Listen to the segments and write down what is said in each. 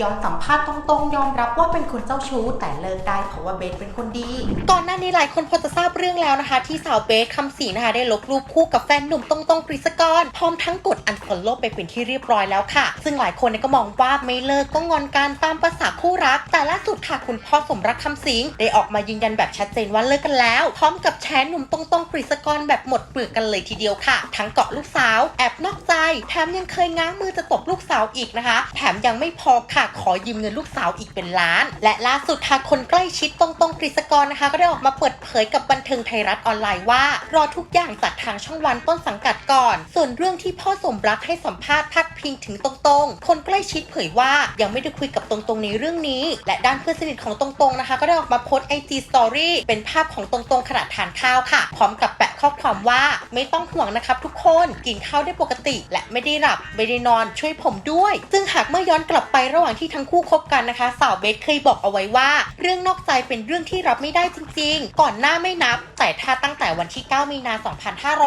ยอมสัมภาษณ์ตรงๆ ยอมรับว่าเป็นคนเจ้าชู้ แต่เลิกได้เพราะว่าเบสเป็นคนดี ก่อนหน้านี้หลายคนพอจะทราบเรื่องแล้วนะคะ ที่สาวเบสคำศรีนะคะได้ลบรูปคู่กับแฟนหนุ่มตรงๆกฤษกร พร้อมทั้งกดอันฟอลโล่ไปเป็นที่เรียบร้อยแล้วค่ะ ซึ่งหลายคนก็มองว่าไม่เลิกก็งอนกันตามภาษาคู่รัก แต่ล่าสุดค่ะคุณพ่อสมรักคำสิงได้ออกมายืนยันแบบชัดเจนว่าเลิกกันแล้ว พร้อมกับแชร์หนุ่มตรงๆกฤษกรแบบหมดเปลือกกันเลยทีเดียวค่ะ ทั้งเกาะลูกสาวแอบนอกใจแถมยังเคยง้างมือจะตบลูกสาวอีกนะคะ แถมยังไม่พอค่ะขอยืมเงินลูกสาวอีกเป็นล้าน และล่าสุดค่ะคนใกล้ชิดตรงๆกฤษกรนะคะ ก็ได้ออกมาเปิดเผยกับบันเทิงไทยรัฐออนไลน์ว่า รอทุกอย่างจากทางช่องวันต้นสังกัดก่อน ส่วนเรื่องที่พ่อสมรักให้สัมภาษณ์พัดพิงถึงตรงๆ คนใกล้ชิดเผยว่ายังไม่ได้คุยกับตรงๆในเรื่องนี้ และด้านเพื่อนสนิทของตรงๆนะคะ ก็ได้ออกมาโพสต์ไอจีสตอรี่เป็นภาพของตรงๆขณะทานข้าวค่ะพร้อมกับแปะข้อความว่าไม่ต้องห่วงนะครับทุกคนกินข้าวได้ปกติ และไม่ได้หลับไม่ได้นอนช่วยผมด้วย ซึ่งหากเมื่อย้อนกลับไประหว่างที่ทั้งคู่คบกันนะคะ สาวเบสเคยบอกเอาไว้ว่า เรื่องนอกใจเป็นเรื่องที่รับไม่ได้จริง ๆ ก่อนหน้าไม่นับ แต่ถ้าตั้งแต่วันที่ 9 มีนา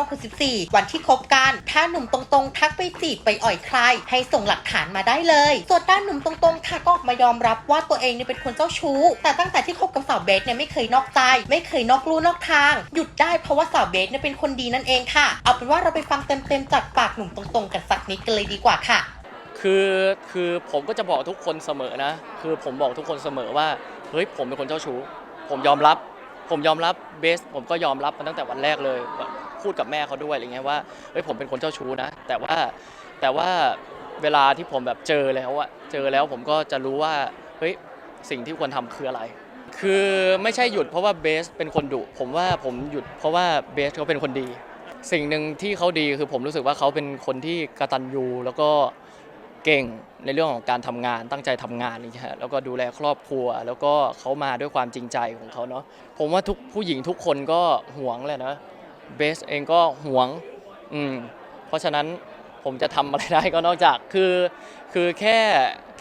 2564 วันที่คบกัน ถ้าหนุ่มตรงๆ ทักไปจีบไปอ่อยใคร ให้ส่งหลักฐานมาได้เลยส่วนด้านหนุ่มตรงๆค่ะก็ออกมายอมรับว่าตัวเองเนี่ยเป็นคนเจ้าชู้ แต่ตั้งแต่ที่คบกับสาวเบสเนี่ยไม่เคยนอกใจ ไม่เคยนอกลู่นอกทาง หยุดได้เพราะว่าสาวเบสเนี่ยเป็นคนดีนั่นเองค่ะ เอาเป็นว่าเราไปฟังเต็มๆจากปากหนุ่มตรงๆ กันสักนิดกันเลยดีกว่าค่ะ คือคือผมก็จะบอกทุกคนเสมอนะ คือผมบอกทุกคนเสมอว่าเฮ้ยผมเป็นคนเจ้าชู้ ผมยอมรับ ผมยอมรับเบส ผมก็ยอมรับมาตั้งแต่วันแรกเลยพูดกับแม่เขาด้วยอะไรเงี้ยว่าเฮ้ยผมเป็นคนเจ้าชู้นะ แต่ว่าแต่ว่าเวลาที่ผมแบบเจอแล้วอะเจอแล้วผมก็จะรู้ว่าเฮ้ยสิ่งที่ควรทำคืออะไร คือไม่ใช่หยุดเพราะว่าเบสเป็นคนดุผมว่าผมหยุดเพราะว่าเบสเขาเป็นคนดี สิ่งหนึ่งที่เขาดีคือผมรู้สึกว่าเขาเป็นคนที่กระตัญญูแล้วก็ เก่งในเรื่องของการทำงานตั้งใจทำงานนี่ฮะแล้วก็ดูแลครอบครัว แล้วก็เขามาด้วยความจริงใจของเขาเนาะผมว่าทุกผู้หญิงทุกคนก็หวงแหละนะเบสเองก็หวงอืมเพราะฉะนั้นผมจะทำอะไรได้ก็นอกจากคือ คือแค่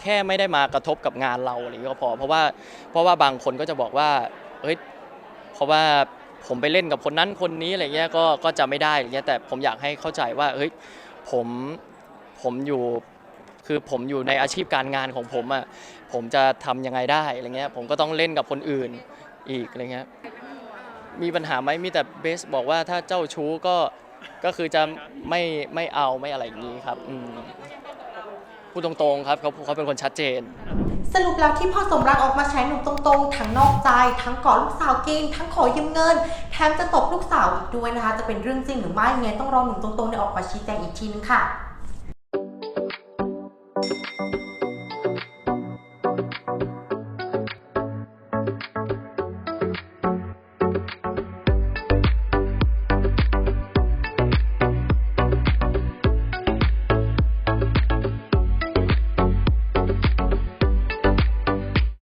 แค่ไม่ได้มากระทบกับงานเราอะไรก็พอ เพราะว่าเพราะว่าบางคนก็จะบอกว่าเฮ้ยเพราะว่าผมไปเล่นกับคนนั้นคนนี้อะไรเงี้ยก็ก็จะไม่ได้อะไรเงี้ยแต่ผมอยากให้เข้าใจว่าเฮ้ยผมผมอยู่ คือผมอยู่ในอาชีพการงานของผมอะผมจะทำยังไงได้อะไรเงี้ยผมก็ต้องเล่นกับคนอื่นอีกอะไรเงี้ยมีปัญหาไหมมีแต่เบสบอกว่าถ้าเจ้าชู้ก็ก็คือจะไม่ไม่เอาไม่อะไรอย่างนี้ครับอืพูดตรงๆครับเขาเขาเป็นคนชัดเจน สรุปแล้วที่พ่อสมรักออกมาแฉหนุ่มตรงๆ ทั้งนอกใจ ทั้งกอดลูกสาวกินทั้งขอยืมเงิน แถมจะตบลูกสาวอีกด้วยนะคะ จะเป็นเรื่องจริงหรือไม่ไงต้องรอหนุ่มตรงๆเนี่ยออกมาชี้แจงอีกทีนึงค่ะ Thank you.